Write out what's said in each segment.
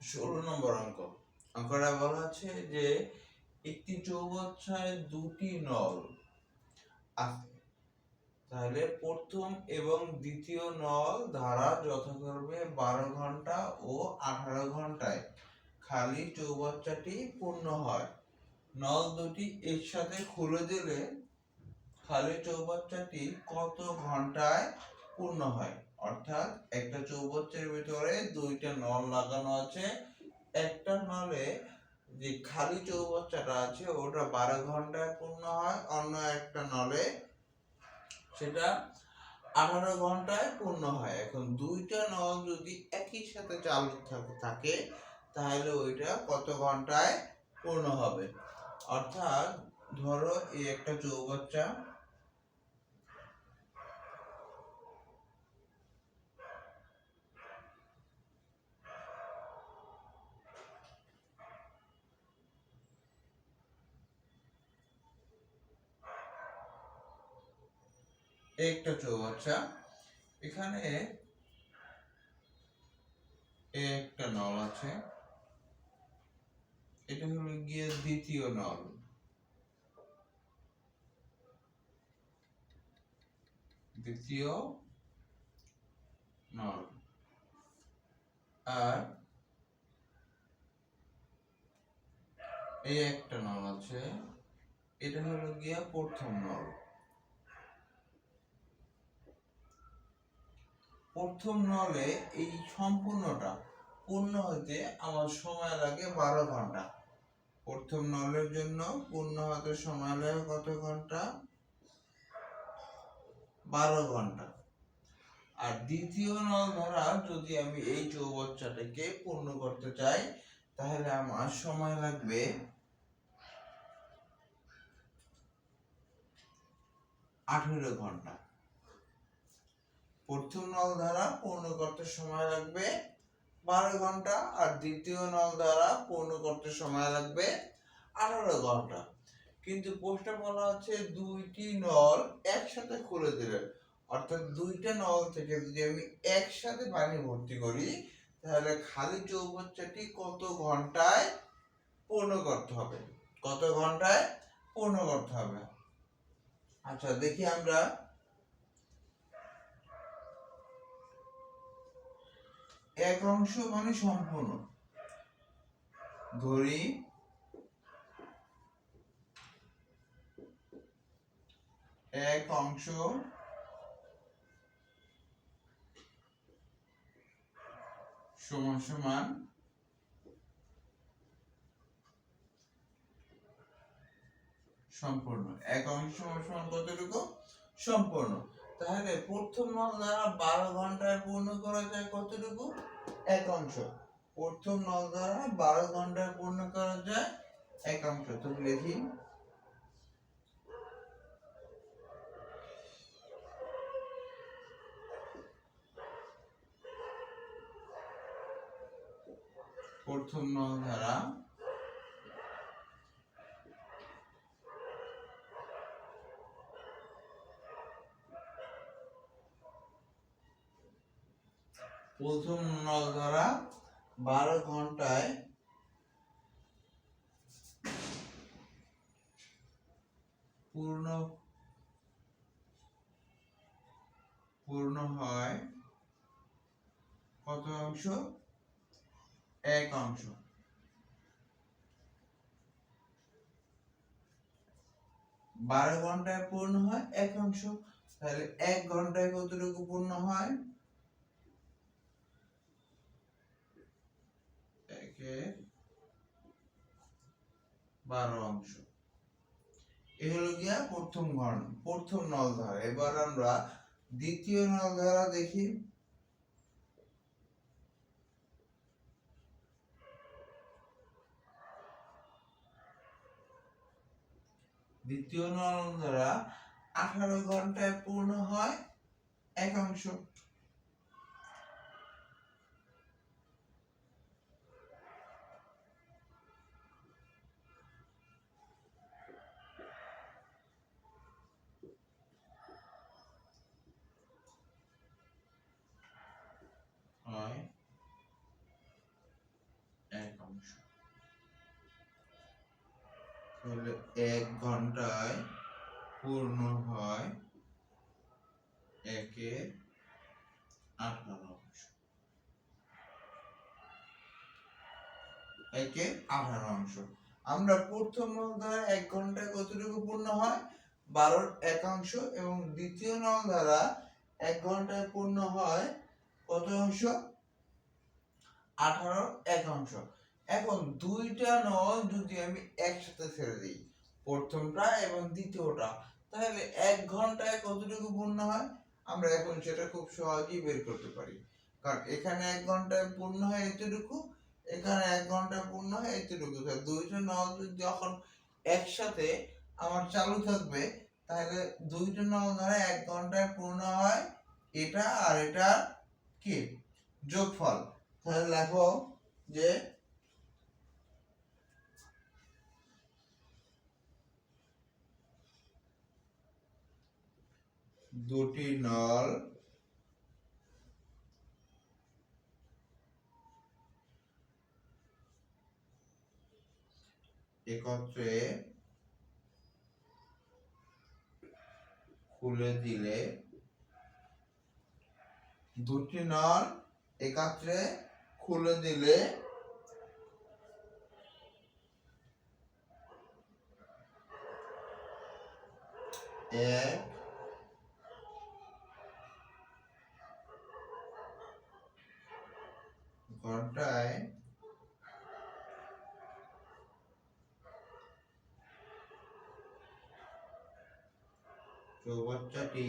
ষোলো নম্বর অঙ্ক। অঙ্কটা বলা আছে যে একটি চৌবাচ্চায় দুটি নল আছে। তাহলে প্রথম এবং দ্বিতীয় নল ধারা যথাক্রমে বারো ঘণ্টা ও আঠারো ঘন্টায়। খালি চৌবাচ্চাটি পূর্ণ হয়। নল দুটি একসাথে খুলে দিলে খালি চৌবাচ্চাটি কত ঘন্টায় পূর্ণ হয়। অর্থাৎ একটা চৌবাচ্চার ভিতরে দুইটা নল লাগানো আছে। একটা নলে যে খালি চৌবাচ্চাটা আছে, ওটা বারো ঘন্টায় পূর্ণ হয়। অন্য একটা নলে সেটা আঠারো ঘন্টায় পূর্ণ হয়। এখন দুইটা নল যদি একই সাথে চালু থাকে তাহলে ওইটা কত ঘন্টায় পূর্ণ হবে? অর্থাৎ ধরো এই একটা চৌবাচ্চা এই একটা চৌবাচ্চা এখানে একটা নল আছে। এটা হলো গিয়ে দ্বিতীয় নল। দ্বিতীয় নল। আর এই একটা নল আছে। এটা হলো গিয়া প্রথম নল। প্রথম নলে এই সম্পূর্ণটা পূর্ণ হতে আমার সময় লাগে বারো ঘণ্টা। প্রথম নলের জন্য পূর্ণ হতে সময় লাগে কত ঘণ্টা? বারো ঘণ্টা। আর দ্বিতীয় নল ধরা যদি আমি এই চৌবাচ্চাটাকে পূর্ণ করতে চাই, তাহলে আমার সময় লাগবে আঠেরো ঘণ্টা। প্রথম নল দ্বারা পূর্ণ করতে সময় লাগবে বারো ঘণ্টা আর দ্বিতীয় নল দ্বারা পূর্ণ করতে সময় লাগবে আঠারো ঘণ্টা। কিন্তু প্রশ্নে বলা হচ্ছে দুইটি নল একসাথে খুলে দিলে, অর্থাৎ দুইটা নল থেকে যদি আমি একসাথে পানি ভর্তি করি, তাহলে খালি চৌবাচ্চাটি কত ঘন্টায় পূর্ণ করতে হবে? কত ঘন্টায় পূর্ণ করতে হবে? আচ্ছা দেখি আমরা এক অংশ মানে সম্পূর্ণ। ধরি, এক অংশ সমান সমান সম্পূর্ণ। এক অংশ সমান কতটুকু? সম্পূর্ণ। তাহলে প্রথম দ্বারা বারো ঘন্টায় পূর্ণ করা যায় কতটুকু? এক অংশ। প্রথম নল দ্বারা বারো ঘন্টায় পূর্ণ করা যায় এক অংশ। তুমি লিখি। প্রথম নল দ্বারা প্রথম দ্বারা বারো ঘন্টায় পূর্ণ পূর্ণ হয় কত অংশ? এক অংশ। বারো ঘন্টায় পূর্ণ হয় এক অংশ। তাহলে এক ঘন্টায় কতটুকু পূর্ণ হয়? একের বারো অংশ। এ হলো গিয়া প্রথম ঘন প্রথম নল ধারা এবার আমরা দ্বিতীয় নল ধারা দেখি। দ্বিতীয় নল ধারা আঠারো ঘন্টায় পূর্ণ হয় এক অংশ হয় অংশ তাহলে এক ঘন্টায় পূর্ণ হয় আঠারো অংশ একের আঠারো অংশ। আমরা প্রথম দ্বারা এক ঘন্টায় কতটুকু পূর্ণ হয়? বারোর একাংশ এবং দ্বিতীয় নল দ্বারা এক ঘন্টায় পূর্ণ হয় কত অংশ? আঠারো একাংশ এখন দুইটা নল যদি আমি একসাথে ছেড়ে দিই, প্রথমটা এবং দ্বিতীয়টা, তাহলে এক ঘন্টায় কতটুকু পূর্ণ হয়? আমরা এখন সেটা খুব সহজেই বের করতে পারি। কারণ এখানে এক ঘন্টায় পূর্ণ হয় এতটুকু, এখানে এক ঘন্টায় পূর্ণ হয় এতটুকু। দুইটা নল যখন একসাথে আমার চালু থাকবে, তাহলে দুইটা নল ধরে এক ঘন্টায় পূর্ণ হয় এটা আর এটা কি? যোগফল। তাহলে লেখো যে দুটি নল। একত্রে খুলে দিলে দুটি নল একত্রে খুলে দিলে এক ঘন্টায় চৌবাচ্চাটি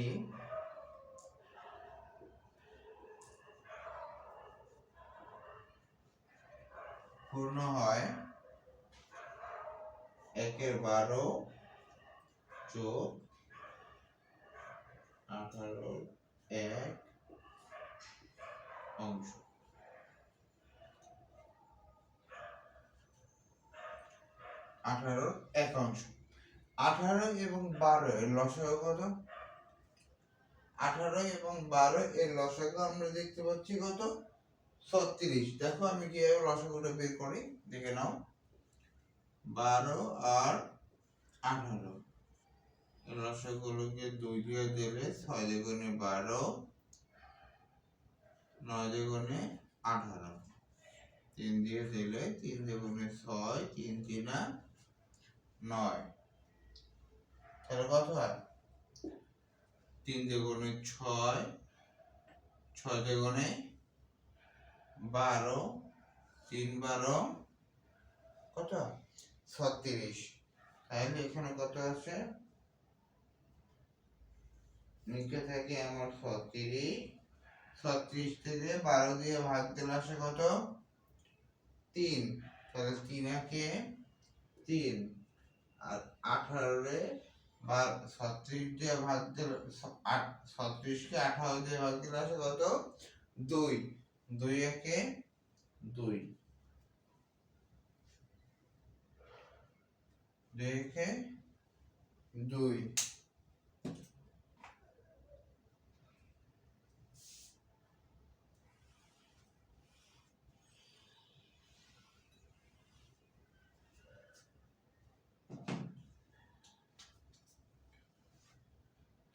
পূর্ণ হয় একের বারো যোগ আঠারো এক অংশ। আঠারো এক অংশ। আঠারো এবং বারো এর লসাগু কত? আঠারো এবং বারো এর লসাগু আমরা দেখতে পাচ্ছি কত? ছত্রিশ। দেখো আমি কীভাবে লসাগুটা বের করি, দেখে নাও। বারো আর আঠারো। লসাগুলোকে দুই দিয়ে দিলে ছয় দুগুণে বারো, নয় দুগুণে আঠারো। তিন দিয়ে দিলে তিন দুগুণে ছয়, তিন তিনা নয়। তাহলে কত হয়? তিন দুগুণে ছয় ছয় দুগুণে বারো, তিন বারো, কত? ছত্রিশ। তাহলে এখানে কত আছে? নিচে থেকে আমার ছত্রিশ ছত্রিশ থেকে বারো দিয়ে ভাগ দিলে আসে কত? তিন। তাহলে তিন একে তিন। আর আঠারোরে বা ছত্রিশ দিয়ে ভাগ দিলে ছত্রিশকে আঠারো দিয়ে ভাগ দিলে আসে কত? দুই। দুই একে দুই। দুই একে দুই।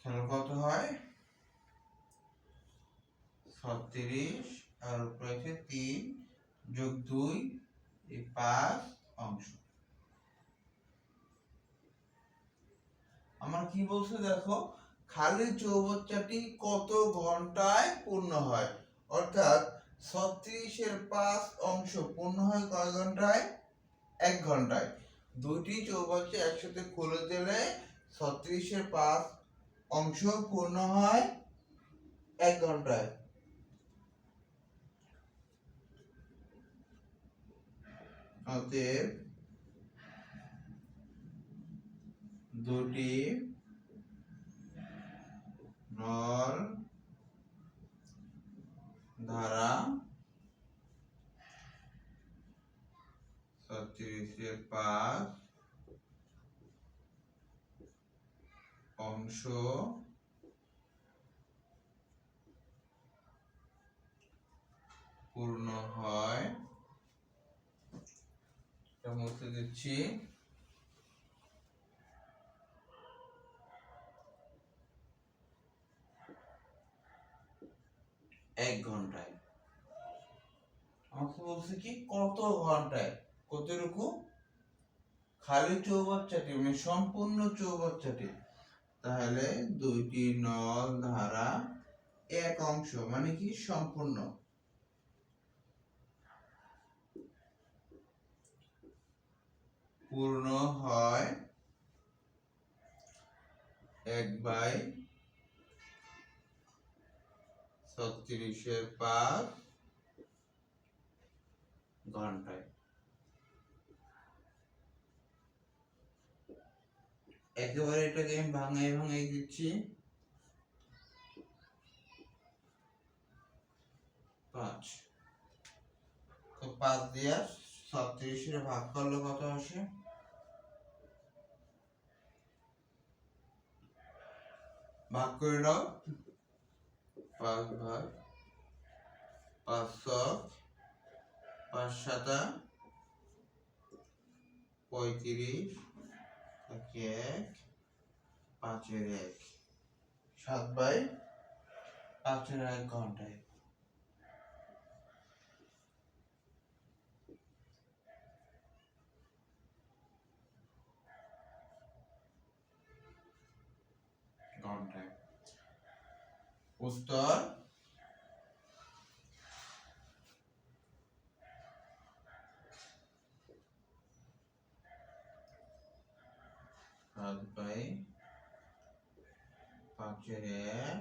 তাহলে কত হয়? ছত্রিশ, আর উপরে আছে তিন যোগ দুই, এই পাঁচ অংশ। আমার কি বলছে দেখো? খালি চৌবাচ্চাটি কত ঘন্টায় পূর্ণ হয়? অর্থাৎ ছত্রিশের পাঁচ অংশ পূর্ণ হয় কয় ঘন্টায়? এক ঘন্টায়। দুইটি চৌবাচ্চা একসাথে খুলে দিলে ছত্রিশের পাঁচ অংশ পূর্ণ হয় এক ঘন্টায়। অতএব দুটি নল ধারা ছত্রিশের পাঁচ অংশ পূর্ণ হয়। দিচ্ছি। এক ঘন্টায়। আমাকে বলছে কি, কত ঘন্টায়? কতটুকু? খালি চৌবাচ্চাটি মানে সম্পূর্ণ চৌবাচ্চাটি। তাহলে দুইটি নল ধারা এক অংশ মানে কি? সম্পূর্ণ। পূর্ণ হয় এক বাই ছত্রিশের পাঁচ ঘন্টায়। একেবারে এটাকে আমি ভাঙাই ভাঙাই দিচ্ছি। পাঁচ। তো পাঁচ দিয়ে ছত্রিশের ভাগ করলে কত আসে? ভাগ করে দাও পাঁচ ভাগ। পাঁচ পাঁচ সাতা পঁয়ত্রিশ। এক পাঁচের এক সাত বাই পাঁচের এক ঘন্টায়। ঘন্টায়। উত্তর সাত বাই এক